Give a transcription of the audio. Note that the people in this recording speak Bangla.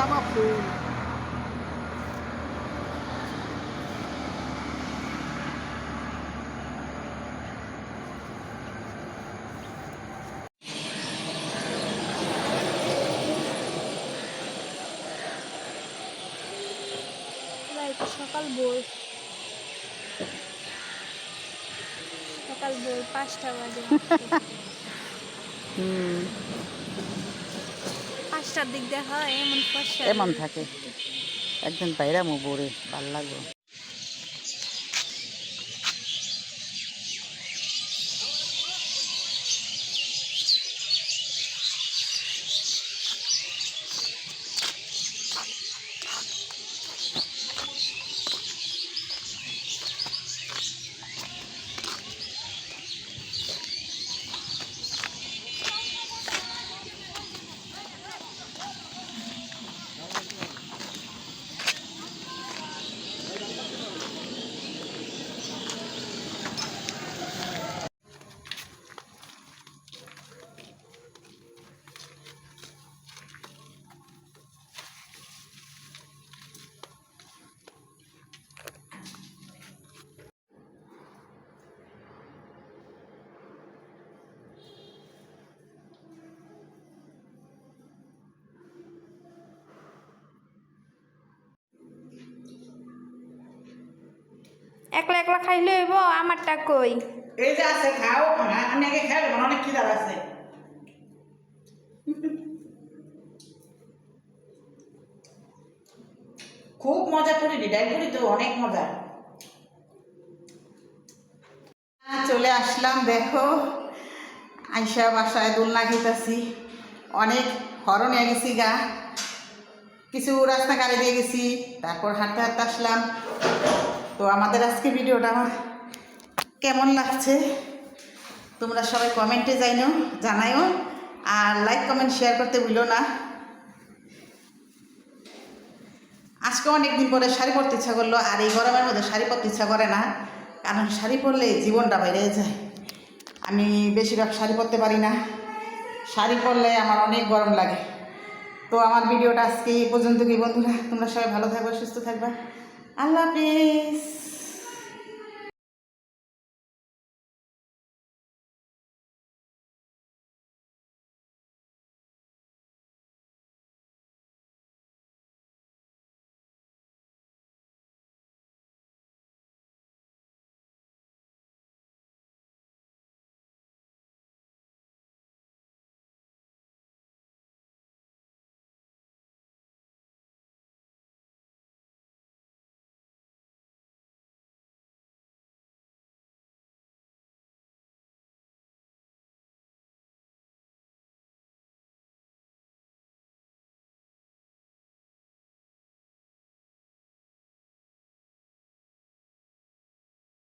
জামা ফুল সকাল বই সকাল বই পাঁচটা বাজে হম পাঁচটার দিক দেখা হয় এমন এমন থাকে। একদিন বাইরামো বোরে ভালো লাগবো একলা একলা খাইলে হইব, আমারটা কই? এই যে আছে, খাও আমি আগে খাই আমার অনেক খিদা আছে খুব মজা করি ডাল করি তো, অনেক মজা। চলে আসলাম, দেখো। আইসা বাসায় দোলনা খেতেছি। অনেক হরণ হয়ে গেছি গা। কিছু রাস্তা গাড়ি দিয়ে গেছি, তারপর হাঁটতে হাঁটতে আসলাম। তো আমাদের আজকে ভিডিওটা আমার কেমন লাগছে? তোমরা সবাই কমেন্টে জাইনো জানাইও, আর লাইক কমেন্ট শেয়ার করতে ভুলো না। আজকে অনেক দিন পরে শাড়ি পরতে ইচ্ছা করল, আর এই গরমের মধ্যে শাড়ি পরতে ইচ্ছা করে না, কারণ শাড়ি পরলে জীবনটা বাইরে যায়। আমি বেশিরভাগ শাড়ি পরতে পারি না। শাড়ি পরলে আমার অনেক গরম লাগে। তো আমার ভিডিওটা আজকে এই পর্যন্ত কি বন্ধুরা। তোমরা সবাই ভালো থাকবে, সুস্থ থাকবা। আল্লাহ হাফিজ